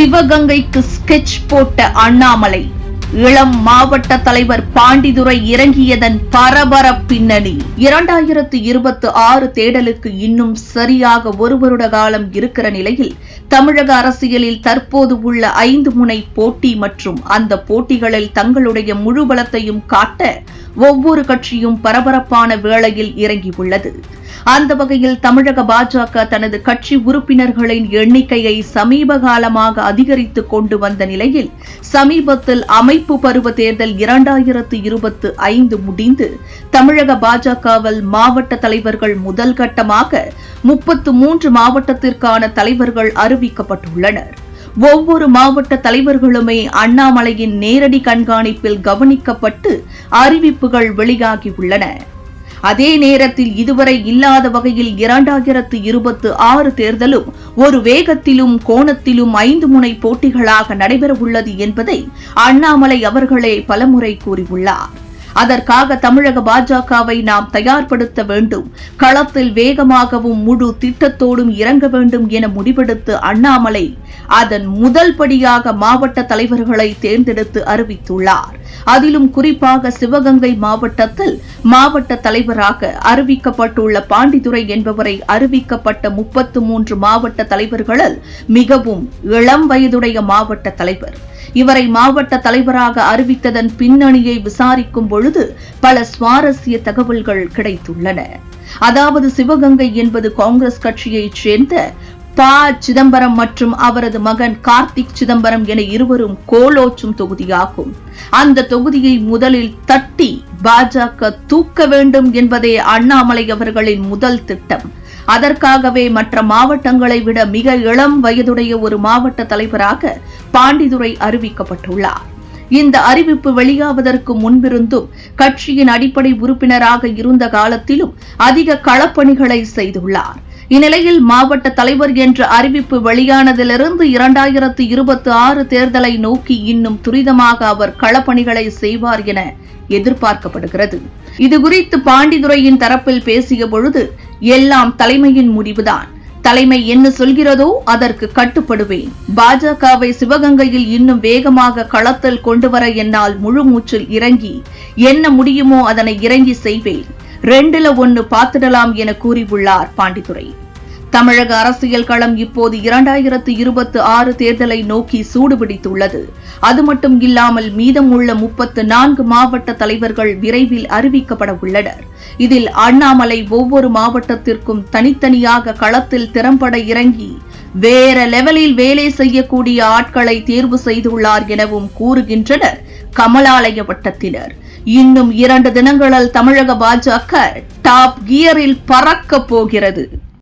சிவகங்கைக்கு sketch போட்ட அண்ணாமலை. இளம் மாவட்ட தலைவர் பாண்டிதுரை இறங்கியதன் பரபர பின்னணி. இரண்டாயிரத்து இருபத்தி ஆறு தேடலுக்கு இன்னும் சரியாக ஒரு வருட காலம் இருக்கிற நிலையில் தமிழக அரசியலில் தற்போது உள்ள ஐந்து முனை போட்டி மற்றும் அந்த போட்டிகளில் தங்களுடைய முழு பலத்தையும் காட்ட ஒவ்வொரு கட்சியும் பரபரப்பான வேளையில் இறங்கியுள்ளது. அந்த வகையில் தமிழக பாஜக தனது கட்சி உறுப்பினர்களின் எண்ணிக்கையை சமீப காலமாக அதிகரித்துக் கொண்டு வந்த நிலையில் சமீபத்தில் அமை அமைப்பு பருவ தேர்தல் இரண்டாயிரத்து இருபத்து ஐந்து முடிந்து தமிழக பாஜகவில் மாவட்ட தலைவர்கள் முதல் கட்டமாக முப்பத்து மூன்று மாவட்டத்திற்கான தலைவர்கள் அறிவிக்கப்பட்டுள்ளனர். ஒவ்வொரு மாவட்ட தலைவர்களுமே அண்ணாமலையின் நேரடி கண்காணிப்பில் கவனிக்கப்பட்டு அறிவிப்புகள் வெளியாகியுள்ளன. அதே நேரத்தில் இதுவரை இல்லாத வகையில் இரண்டாயிரத்து இருபத்து ஆறு தேர்தலும் ஒரு வேகத்திலும் கோணத்திலும் ஐந்து முனை போட்டிகளாக நடைபெறவுள்ளது என்பதை அண்ணாமலை அவர்களே பலமுறை கூறியுள்ளார். அதற்காக தமிழக பாஜகவை நாம் தயார்படுத்த வேண்டும். களத்தில் வேகமாகவும் முழு திட்டத்தோடும் இறங்க வேண்டும் என முடிவெடுத்து அண்ணாமலை அதன் முதல் படியாக மாவட்ட தலைவர்களை தேர்ந்தெடுத்து அறிவித்துள்ளார். அதிலும் குறிப்பாக சிவகங்கை மாவட்டத்தில் மாவட்ட தலைவராக அறிவிக்கப்பட்டுள்ள பாண்டித்துரை என்பவரை அறிவிக்கப்பட்ட முப்பத்து மூன்று மாவட்ட தலைவர்களில் மிகவும் இளம் வயதுடைய மாவட்ட தலைவர். இவரை மாவட்ட தலைவராக அறிவித்ததன் பின்னணியை விசாரிக்கும் பொழுது பல சுவாரஸ்ய தகவல்கள் கிடைத்துள்ளன. அதாவது சிவகங்கை என்பது காங்கிரஸ் கட்சியைச் சேர்ந்த ப. சிதம்பரம் மற்றும் அவரது மகன் கார்த்திக் சிதம்பரம் என இருவரும் கோலோச்சும் தொகுதியாகும். அந்த தொகுதியை முதலில் தட்டி பாஜக தூக்க வேண்டும் என்பதே அண்ணாமலை அவர்களின் முதல் திட்டம். அதற்காகவே மற்ற மாவட்டங்களை விட மிக இளம் வயதுடைய ஒரு மாவட்ட தலைவராக பாண்டிதுரை அறிவிக்கப்பட்டுள்ளார். இந்த அறிவிப்பு வெளியாவதற்கு முன்பிருந்தும் கட்சியின் அடிப்படை உறுப்பினராக இருந்த காலத்திலும் அதிக களப்பணிகளை செய்துள்ளார். இந்நிலையில் மாவட்ட தலைவர் என்ற அறிவிப்பு வெளியானதிலிருந்து இரண்டாயிரத்து இருபத்தி ஆறு தேர்தலை நோக்கி இன்னும் துரிதமாக அவர் களப்பணிகளை செய்வார் என எதிர்பார்க்கப்படுகிறது. இதுகுறித்து பாண்டிதுரையின் தரப்பில் பேசிய பொழுது எல்லாம் தலைமையின் முடிவுதான். தலைமை என்ன சொல்கிறதோ அதற்கு கட்டுப்படுவேன். பாஜகவை சிவகங்கையில் இன்னும் வேகமாக களத்தில் கொண்டுவர என்னால் முழு மூச்சில் இறங்கி என்ன முடியுமோ அதனை இறங்கி செய்வேன். ரெண்டுல ஒன்னு பார்த்துடலாம் என கூறியுள்ளார் பாண்டித்துரை தமிழக அரசியல் களம் இப்போது இரண்டாயிரத்து இருபத்தி ஆறு தேர்தலை நோக்கி சூடுபிடித்துள்ளது. அது மட்டும் இல்லாமல் மீதமுள்ள முப்பத்து நான்கு மாவட்ட தலைவர்கள் விரைவில் அறிவிக்கப்பட உள்ளனர். இதில் அண்ணாமலை ஒவ்வொரு மாவட்டத்திற்கும் தனித்தனியாக களத்தில் திறம்பட இறங்கி வேற லெவலில் வேலை செய்யக்கூடிய ஆட்களை தேர்வு செய்துள்ளார் எனவும் கூறுகின்றனர் கமலாலய வட்டத்தினர். இன்னும் இரண்டு தினங்களில் தமிழக பாஜக டாப் கியரில் பறக்கப் போகிறது.